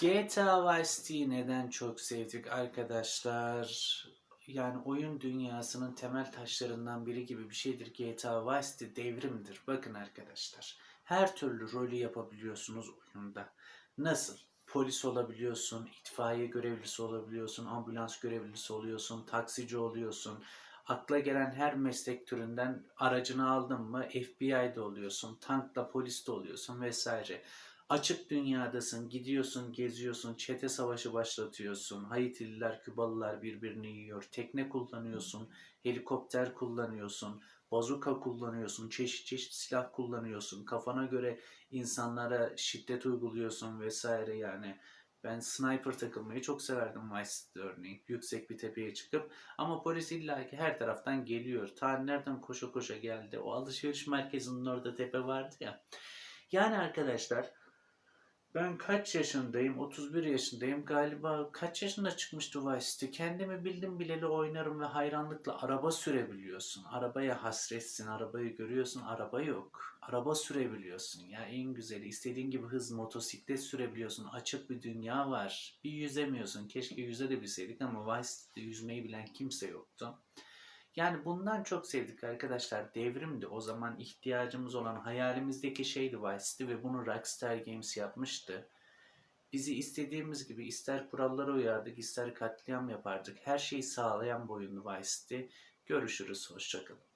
GTA Vice City'yi neden çok sevdik arkadaşlar? Yani oyun dünyasının temel taşlarından biri gibi bir şeydir. GTA Vice City devrimdir. Bakın arkadaşlar. Her türlü rolü yapabiliyorsunuz oyunda. Nasıl? Polis olabiliyorsun, itfaiye görevlisi olabiliyorsun, ambulans görevlisi oluyorsun, taksici oluyorsun. Akla gelen her meslek türünden aracını aldın mı FBI'de oluyorsun, tankla poliste oluyorsun vesaire. Açık dünyadasın, gidiyorsun, geziyorsun, çete savaşı başlatıyorsun. Haitililer, Kübalılar birbirini yiyor. Tekne kullanıyorsun, helikopter kullanıyorsun, bazuka kullanıyorsun, çeşit çeşit silah kullanıyorsun. Kafana göre insanlara şiddet uyguluyorsun vesaire yani. Ben sniper takılmayı çok severdim Vice City'de örneğin. Yüksek bir tepeye çıkıp ama polis illaki her taraftan geliyor. Ta nereden koşa koşa geldi. O alışveriş merkezinin orada tepe vardı ya. Yani arkadaşlar ben kaç yaşındayım? 31 yaşındayım. Galiba kaç yaşında çıkmıştı Vice City? Kendimi bildim bileli oynarım ve hayranlıkla araba sürebiliyorsun. Arabaya hasretsin, arabayı görüyorsun, araba yok. Araba sürebiliyorsun ya en güzeli. istediğin gibi hız motosiklet sürebiliyorsun. Açık bir dünya var. Bir yüzemiyorsun. Keşke yüze de bilseydik ama Vice City'de yüzmeyi bilen kimse yoktu. Yani bundan çok sevdik arkadaşlar. Devrimdi. O zaman ihtiyacımız olan hayalimizdeki şeydi Vice City ve bunu Rockstar Games yapmıştı. Bizi istediğimiz gibi ister kurallara uyardık, ister katliam yapardık. Her şeyi sağlayan bir oyundu Vice City. Görüşürüz. Hoşçakalın.